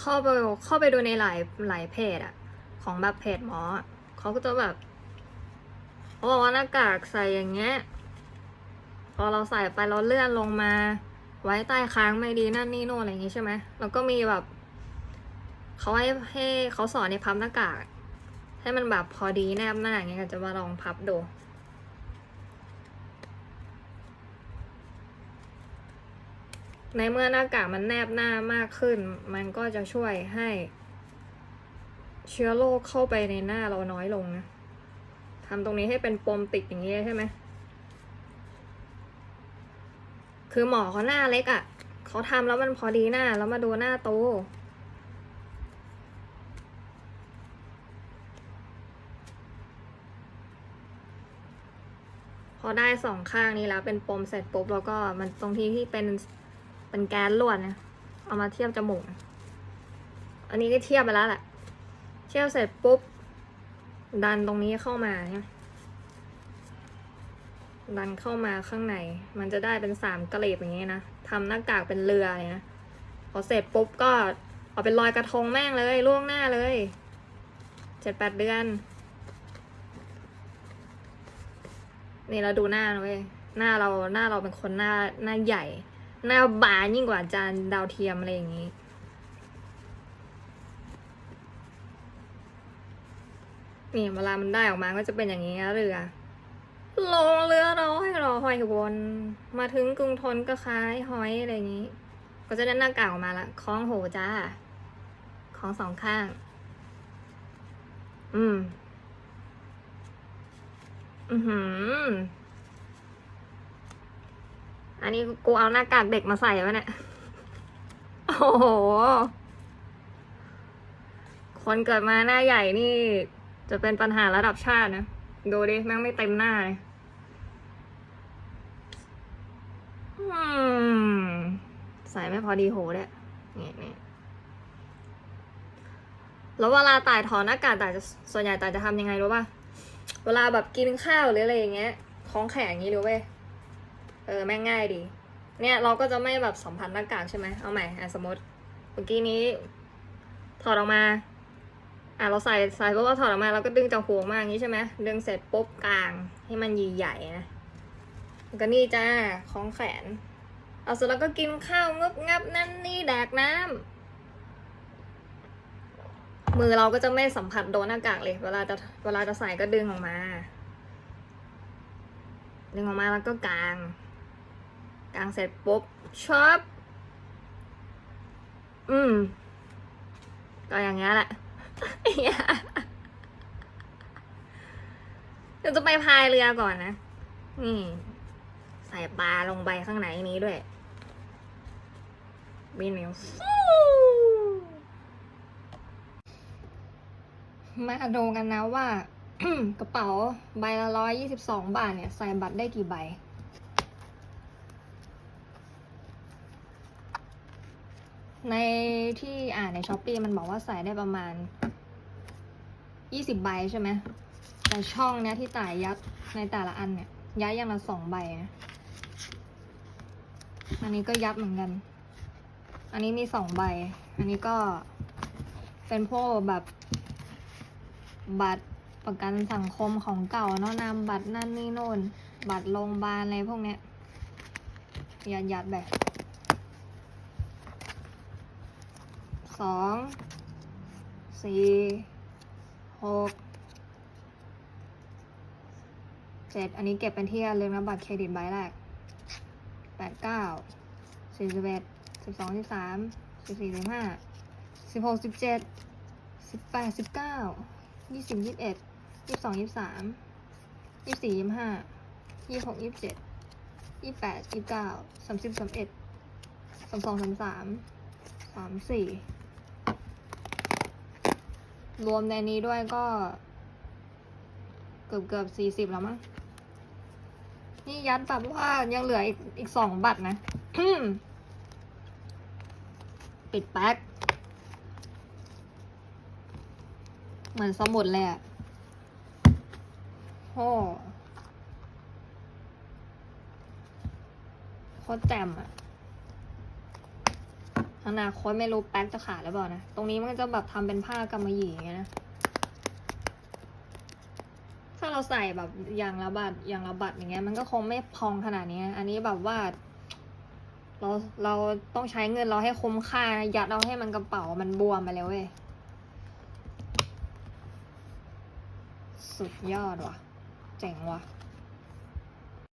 เข้าไปเข้าไปดูในหลายหลายเพจอะของแบบเพจหมอเขาก็จะแบบเขาบอกว่าหน้ากากใส่อย่างเงี้ยพอเราใส่ไปเราเลื่อนลงมา ไว้ใต้ค้างไม่ดีนั่นนี่โน่นอะไรอย่างงี้ใช่ไหมแล้วก็มีแบบเขาให้ให้เขาสอนในพับหน้ากาก ให้มันแบบพอดีแนบหน้าอย่างเงี้ยจะมาลองพับดู ในเมื่อหน้ากากมันแนบหน้ามากขึ้น มันก็จะช่วยให้ เชื้อโรคเข้าไปในหน้าเราน้อยลงนะทำตรงนี้ให้เป็นปมติดอย่างนี้ใช่ไหมคือหมอเขาหน้าเล็กอะ่ะเขาทำแล้วมันพอดีหน้าแล้วมาดูหน้าโตพอได้สองข้างนี้แล้วเป็นปมเสร็จปุ๊บแล้วก็มันตรงที่ที่เป็น เป็นแก๊สล้วนนะเอามาเทียบจมูก อันนี้ก็เทียบไปแล้วแหละ เทียบเสร็จปุ๊บ ดันตรงนี้เข้ามาเนี่ยดันเข้ามาข้างใน มันจะได้เป็นสามกระเลีบอย่างนี้นะทำหน้ากากเป็นเรือเลยนะพอเสร็จปุ๊บก็เอาเป็นรอยกระทงแม่งเลยล่วงหน้าเลยเจ็ดแปดเดือน นี่เราดูหน้าเว้ยหน้าเราหน้าเราเป็นคนหน้าหน้าใหญ่ หน้าบานยิ่งกว่าจานดาวเทียมอะไรอย่างนี้ นี่เวลามันได้ออกมาก็จะเป็นอย่างนี้นะเรือลงเรือร้อยรอหอยวน มาถึงกรุงทนก็คล้ายหอยอะไรอย่างนี้ ก็จะได้หน้ากากออกมาละคล้องโหจ้าคล้องสองข้าง อืม อือหือ อันนี้กูเอาหน้ากากเด็กมาใส่ไว้เนี่ย โอ้โห คนเกิดมาหน้าใหญ่นี่ จะเป็นปัญหาระดับชาตินะ ดูดิ แม่งไม่เต็มหน้าเลยอืมใส่ไม่พอดีโหเลยนี่นี่แล้วเวลาตายถอนหน้ากากตายจะส่วนใหญ่ตายจะทำยังไงรู้ป่ะ เวลาแบบกินข้าวหรืออะไรอย่างเงี้ย ท้องแข็งอย่างงี้รู้เว้ย เออ แม่งง่ายดี เนี่ยเราก็จะไม่แบบสัมผัสหน้ากากใช่ไหมเอาใหม่อะสมมติเมื่อกี้นี้ถอดออกมา อะเราใส่ใส่ปุ๊บเราถอดออกมาเราก็ดึงจากหัวมาอย่างนี้ใช่ไหมดึงเสร็จปุ๊บกลางให้มันใหญ่ๆนะก็นี่จ้าคล้องแขน เอาเสร็จแล้วก็กินข้าวงึบงับนั่นนี่แดกน้ำมือเราก็จะไม่สัมผัสโดนหน้ากากเลย เวลาจะเวลาจะใส่ก็ดึงออกมา ดึงออกมาแล้วก็กลาง กางเสร็จปุ๊บชอบอืม ก็อย่างเงี้ยแหละเดี๋ยวจะไปพายเรือก่อนนะ นี่ ใส่ปลาลงไปข้างในนี้ด้วย บินเนวฟูมาดูกันนะว่า กระเป๋าใบละร้อยยี่สิบสองบาทเนี่ย ใส่บัตรได้กี่ใบ ในที่อ่านในช้อปปีมันบอกว่าใส่ได้ประมาณยี่สิบใบใช่ไหมแต่ช่องเนี้ยที่ต่ายยัดในแต่ละอันเนี่ยยัดอย่างละสองใบนะอันนี้ก็ยัดเหมือนกัน อันนี้มีสองใบ อันนี้ก็เป็นพวกแบบบัตรประกันสังคมของเก่าเนาะนามบัตรนั่นนี่โน่น บัตรโรงพยาบาลอะไรพวกเนี้ยยัดยัดแบบ สองสี่หกเจ็ดอันนี้เก็บเป็นที่ระลึกนะบัตรเครดิตใบแรกแปดเก้าสี่สิบเอ็ดสิบสองสิบสามสิบสี่สิบห้าสิบหกสิบเจ็ดสิบแปดสิบเก้ายี่สิบยี่สิบเอ็ดยี่สิบสองยี่สิบสามยี่สิบสี่ยี่สิบห้ายี่สิบหกยี่สิบเจ็ดยี่สิบแปดยี่สิบเก้าสามสิบสามเอ็ดสามสองสามสามสามสี่ รวมในนี้ด้วยก็ เกือบเกือบสี่สิบแล้วมั้ง นี่ยัดแบบว่ายังเหลืออีกอีกสองบัตรนะ ปิดแป๊ก เหมือนสมุดเลยอะโอ้โคตรแจ่มอะ อนาคตไม่รู้แป๊กจะขาดหรือเปล่านะ ตรงนี้มันจะแบบทำเป็นผ้ากำมะหยี่อย่างเงี้ยนะ ถ้าเราใส่แบบอย่างละบัตรอย่างละบัตรอย่างเงี้ย มันก็คงไม่พองขนาดนี้ อันนี้แบบว่า เราเราต้องใช้เงินเราให้คุ้มค่า ยัดเอาให้มันกระเป๋ามันบวมไปแล้วเว้ย สุดยอดว่ะ เจ๋งว่ะ